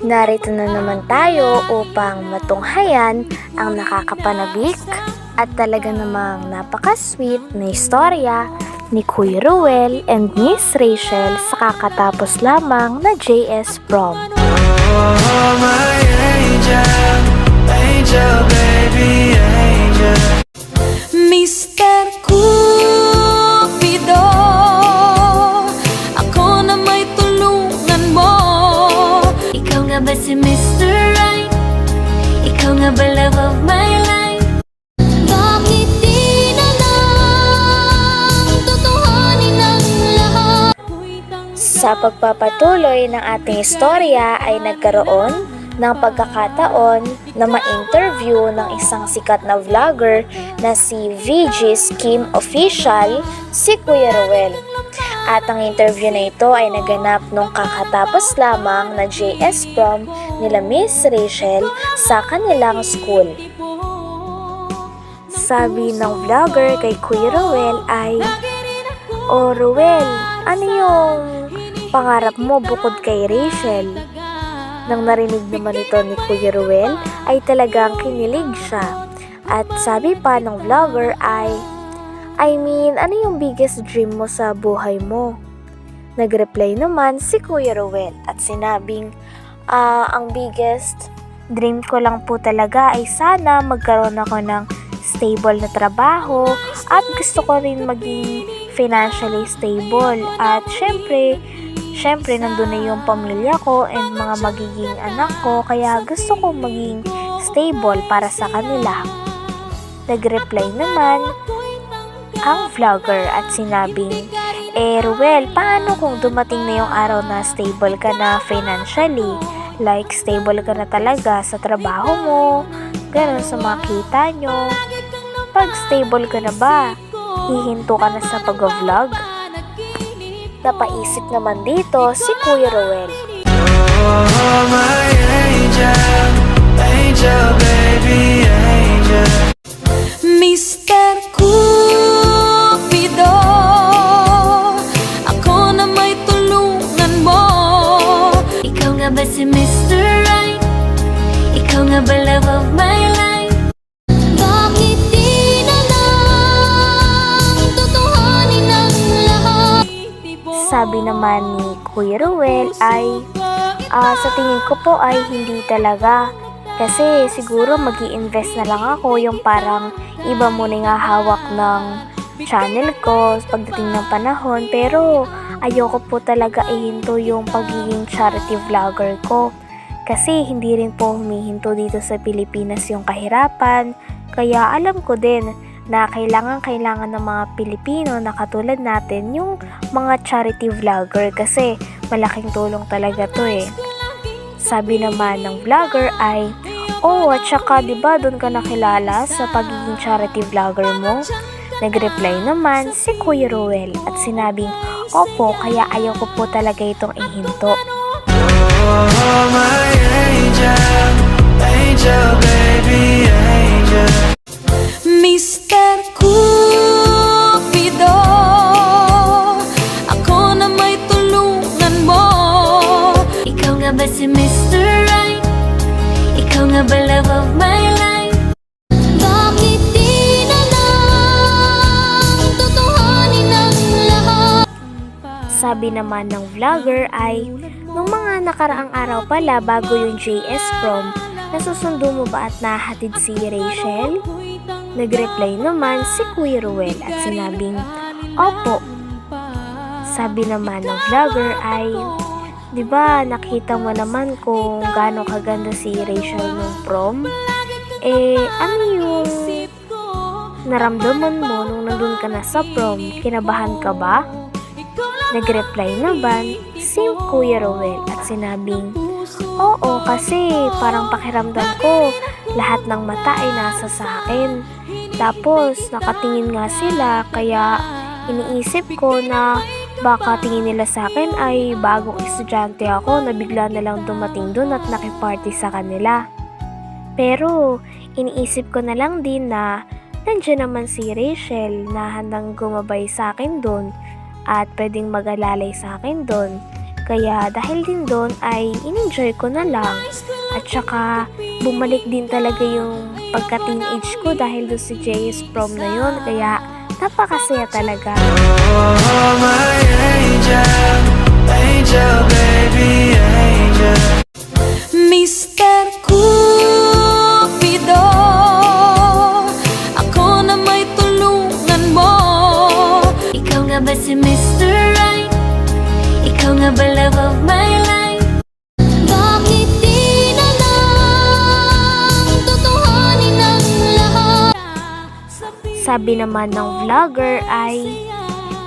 Narito na naman tayo upang matunghayan ang nakakapanabik at talaga namang napaka-sweet na istorya ni Kuya Ruel and Miss Rachel sa kakatapos lamang na JS Prom. Oh, my angel, angel, baby, angel. Sa pagpapatuloy ng ating istorya ay nagkaroon ng pagkakataon na ma-interview ng isang sikat na vlogger na si VG's Kim Official, si Kuya Ruel. At ang interview na ito ay naganap nung kakatapos lamang na JS prom nila Miss Rachel sa kanilang school. Sabi ng vlogger kay Kuya Ruel ay, O Ruel, ano yung pangarap mo bukod kay Rachel? Nang narinig naman ito ni Kuya Ruel ay talagang kinilig siya. At sabi pa ng vlogger ay, I mean, ano yung biggest dream mo sa buhay mo? Nagreply naman si Kuya Ruel at sinabing, ah, ang biggest dream ko lang po talaga ay sana magkaroon ako ng stable na trabaho at gusto ko rin maging financially stable. At syempre, syempre nandun na yung pamilya ko and mga magiging anak ko kaya gusto ko maging stable para sa kanila. Nag-reply naman ang vlogger at sinabing, Eh Ruel, paano kung dumating na yung araw na stable ka na financially? Like stable ka na talaga sa trabaho mo, ganun sa mga nyo. Pag stable ka na ba, hihinto ka na sa pag-vlog? Napaisip naman dito si Kuya Ruel. Oh, my angel, angel, baby, angel. Sabi naman ni Kuya Ruel ay, ah, sa tingin ko po ay hindi talaga. Kasi siguro mag invest na lang ako yung parang iba muna nga hawak ng channel ko pagdating ng panahon. Pero ayoko po talaga ihinto yung pagiging charity vlogger ko. Kasi hindi rin po humihinto dito sa Pilipinas yung kahirapan. Kaya alam ko din na kailangan kailangan ng mga Pilipino na katulad natin yung mga charity vlogger kasi malaking tulong talaga to eh. Sabi naman ng vlogger ay, Oh, at saka ba doon ka nakilala sa pagiging charity vlogger mo? Nag-reply naman si Kuya Ruel at sinabing, Opo, kaya ayaw ko po talaga itong ihinto. Oh, my angel, angel, baby, angel. Mr. Cupido Ako na may tulungan mo Ikaw nga ba si. Right? Ikaw nga love of my life? Sabi naman ng vlogger ay, nung mga nakaraang araw pala bago yung JS prom, nasusundo mo ba at nahatid si Rachel? Nag-reply naman si Kuya Ruel at sinabing, Opo. Sabi naman ng vlogger ay, Di ba nakita mo naman kung gaano kaganda si Rachel nung prom? Eh, ano yung naramdaman mo nung nandun ka na sa prom? Kinabahan ka ba? Nag-reply naman si Kuya Rowell at sinabing, Oo, kasi parang pakiramdam ko lahat ng mata ay nasa sa akin. Tapos nakatingin nga sila kaya iniisip ko na baka tingin nila sa akin ay bagong estudyante ako na bigla na lang dumating doon at nakiparty sa kanila. Pero iniisip ko na lang din na nandiyan naman si Rachel na handang gumabay sa akin doon at pwedeng mag-alalay sa akin doon. Kaya dahil din doon ay in-enjoy ko na lang. At saka bumalik din talaga yung pagka-teenage ko dahil doon si JS prom na yun. Kaya napakasaya talaga. Oh, my angel, Sabi naman ng vlogger ay,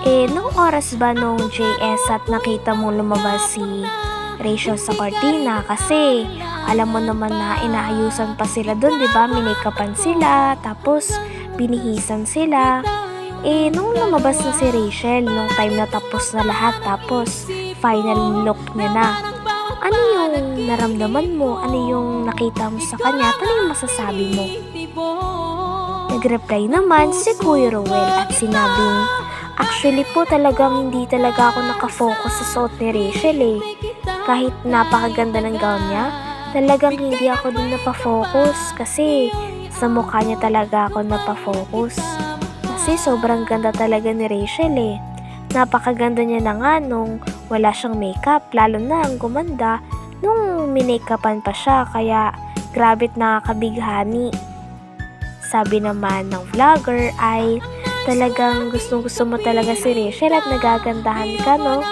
eh, nung oras ba nung JS at nakita mo lumabas si Rachel sa cortina? Kasi, alam mo naman na inaayusan pa sila doon, di ba? Minikapan sila, tapos binihisan sila. Eh, nung lumabas na si Rachel, nung time na tapos na lahat, tapos final look niya na, ano yung naramdaman mo? Ano yung nakita mo sa kanya? Ano yung masasabi mo? Nag-reply naman si Kuya Rowell at sinabing, Actually po talagang hindi talaga ako nakafocus sa suot ni Rachel eh. Kahit napakaganda ng gown niya, talagang hindi ako dun napafocus kasi sa mukha niya talaga ako napafocus. Kasi sobrang ganda talaga ni Rachel eh. Napakaganda niya na nga nung wala siyang makeup, lalo na ang gumanda nung minakapan pa siya kaya grabe't nakakabighani. Sabi naman ng vlogger ay talagang gustong gusto mo talaga si Rachel at nagagandahan ka no?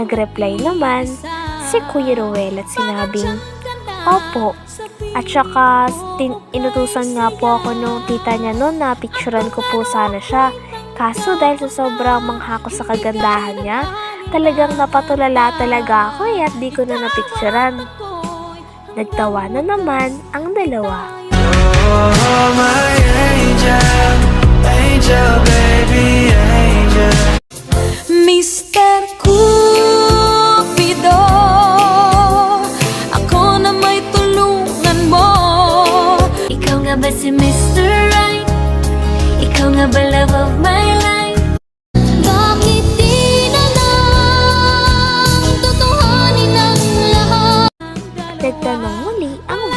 Nag-reply naman si Kuya Rowell at sinabing, Opo. At saka tin- inutusan nga po ako nung tita niya noon na picturean ko po sana siya. Kaso dahil sa sobrang mangha ko sa kagandahan niya, talagang napatulala talaga ako eh at di ko na napicturean. Nagtawa na naman ang dalawa. Oh, my angel, angel, baby, angel. Mr.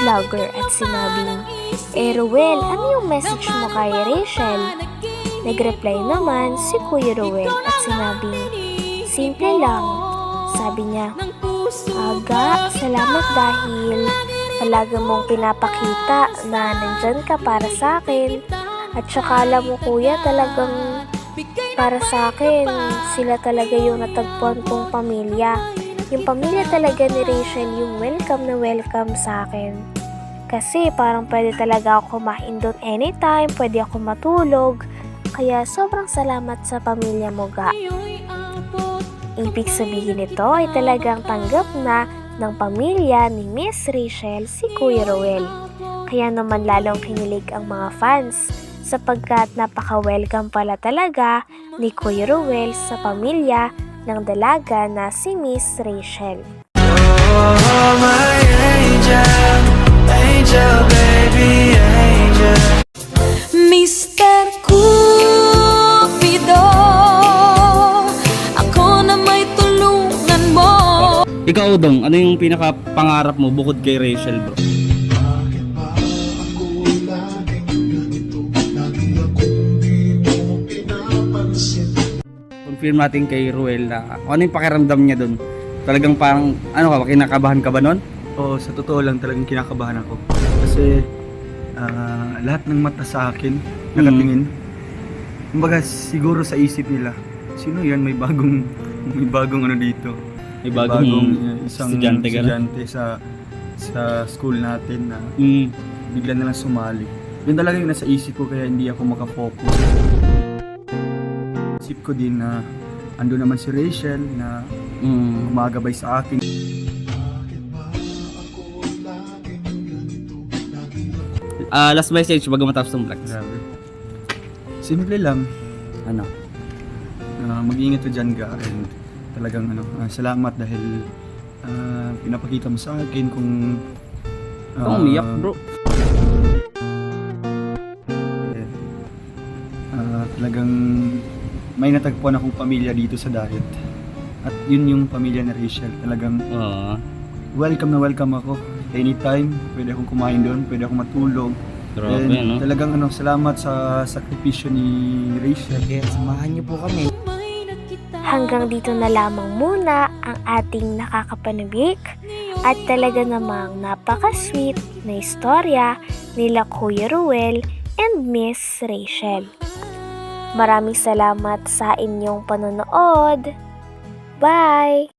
vlogger at sinabing, Eh Ruel, ano yung message mo kay Rachel? Nagreply naman si Kuya Ruel at sinabing, Simple lang. Sabi niya, Aga, salamat dahil talaga mong pinapakita na nandyan ka para sa akin. At saka alam mo kuya, talagang para sa akin, sila talaga yung natagpuan kong pamilya. Yung pamilya talaga ni Rachel yung welcome na welcome sa akin. Kasi parang pwede talaga ako kumain doon anytime, pwede ako matulog. Kaya sobrang salamat sa pamilya mo, Ga. Ibig sabihin nito ay talagang tanggap na ng pamilya ni Miss Rachel si Kuya Rowell. Kaya naman lalong kinilig ang mga fans sapagkat napaka-welcome pala talaga ni Kuya Rowell sa pamilya ng dalaga na si Miss Rachel. Oh, my angel, angel, baby, angel. Mr. Cupido Ako na may tulungan mo Ikaw, Dong, ano yung pinaka-pangarap mo bukod kay Rachel, bro? Confirm natin kay Ruel na ano yung pakiramdam niya doon. Talagang parang, ano ka ba, kinakabahan ka ba nun? Oo, sa totoo lang talagang kinakabahan ako. Kasi ah, lahat ng mata sa akin nakatingin. Kumbaga siguro sa isip nila, sino yan may bagong may bagong ano dito. May bagong, uh, isang estudyante ka na? estudyante sa sa school natin na Mm, bigla na lang sumali. Yun talaga yung nasa isip ko kaya hindi ako makafocus. Isip ko din na ando naman si Rachel na mm, gumagabay sa akin. Ah, last message bago matapos ng vlog. Grabe. Simple lang. Ano? Uh, mag-iingat ka dyan ka and talagang ano, ah, salamat dahil ah, pinapakita mo sa akin kung Ikaw ah, umiyak, bro. ah, talagang may natagpuan akong pamilya dito sa diet. At yun yung pamilya ni Rachel. Talagang Oo. welcome na welcome ako. Anytime, pwede akong kumain doon, pwede akong matulog. Grabe, And no? Talagang ano, salamat sa sakripisyo ni Rachel. Kaya samahan niyo po kami. Hanggang dito na lamang muna ang ating nakakapanabik at talaga namang napaka-sweet na istorya nila Kuya Ruel and Miss Rachel. Maraming salamat sa inyong panonood. Bye!